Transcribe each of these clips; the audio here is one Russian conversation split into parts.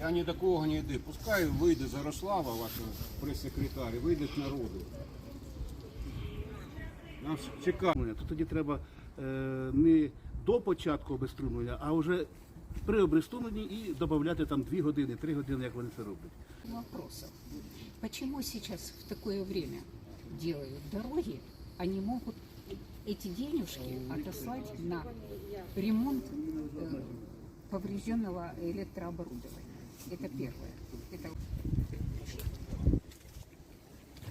Я ні до кого не йду. Пускай вийде Зарослава, ваша прес-секретар, і вийде з народу. Нас чекають. То тоді треба е, не до початку обеструмлення, а вже при обеструмленні і додати там 2 години, 3 години, як вони це роблять. вопросов. Почему сейчас в такое время делают дороги, а не могут эти денежки отослать на ремонт э, поврежденного электрооборудования? Это первое. Это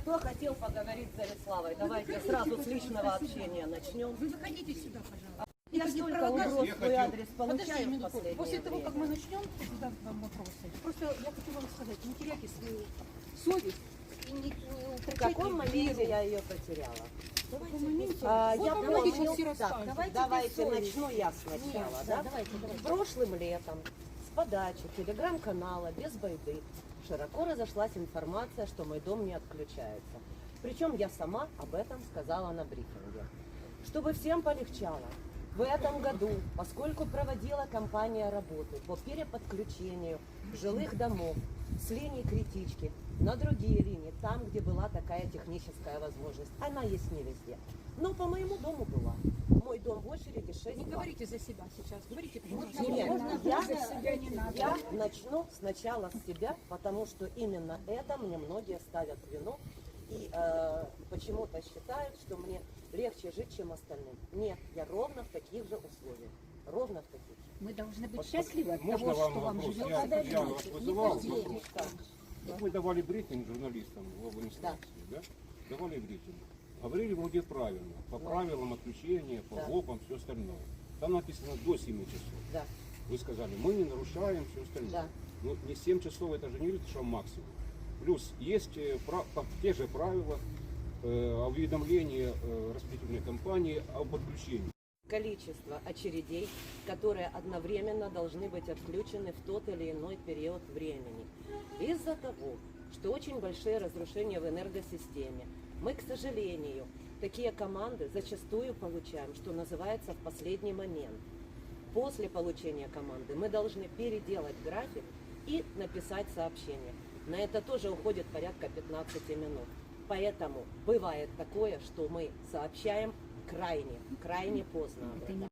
Кто хотел поговорить с Зариславой? Давайте сразу с личного общения начнем. Вы заходите сюда, пожалуйста. Я столько угроз хотел- адрес получаю минутку. После того, как время. мы начнем задам вам вопросы, просто я хочу вам сказать, не теряйте свою совесть и не, не утрачайте каком моменте я ее потеряла? Моменте? А, Вот я помню, так, давайте, Давайте начну я сначала. Нет, да? да, давайте, давайте. Прошлым летом подачи телеграм-канала «Без байды» широко разошлась информация, что мой дом не отключается. Причем я сама об этом сказала на брифинге. Чтобы всем полегчало, в этом году, поскольку проводила компания работы по переподключению жилых домов с линии критички на другие линии, там, где была такая техническая возможность, она есть не везде. Но по моему дому была. Мой дом в очереди 6 Не говорите за себя сейчас, говорите, пожалуйста. нет, Можно я, за себя не надо. я начну сначала с себя, потому что именно это мне многие ставят вину и э, почему-то считают, что мне легче жить, чем остальным. Нет, я ровно в таких же условиях. Ровно в таких же. мы должны быть Вот счастливы от можно того, вам что вам живет Я, я вас вызывал вопрос. Как вы давали брифинг журналистам в администрации, да? Давали брифинг. Говорили вроде правильно, по правилам отключения, по Да. ГОПам, все остальное. Там написано до 7 часов. да, Вы сказали, мы не нарушаем все остальное. Да. Ну, не 7 часов, это же не говорит, что максимум. Плюс есть э, те же правила э, уведомления э, распределительной компании об отключении. количество очередей, которые одновременно должны быть отключены в тот или иной период времени. Из-за того, что очень большие разрушения в энергосистеме, мы, к сожалению, такие команды зачастую получаем, что называется, в последний момент. После получения команды мы должны переделать график и написать сообщение. На это тоже уходит порядка 15 минут. Поэтому бывает такое, что мы сообщаем крайне, крайне поздно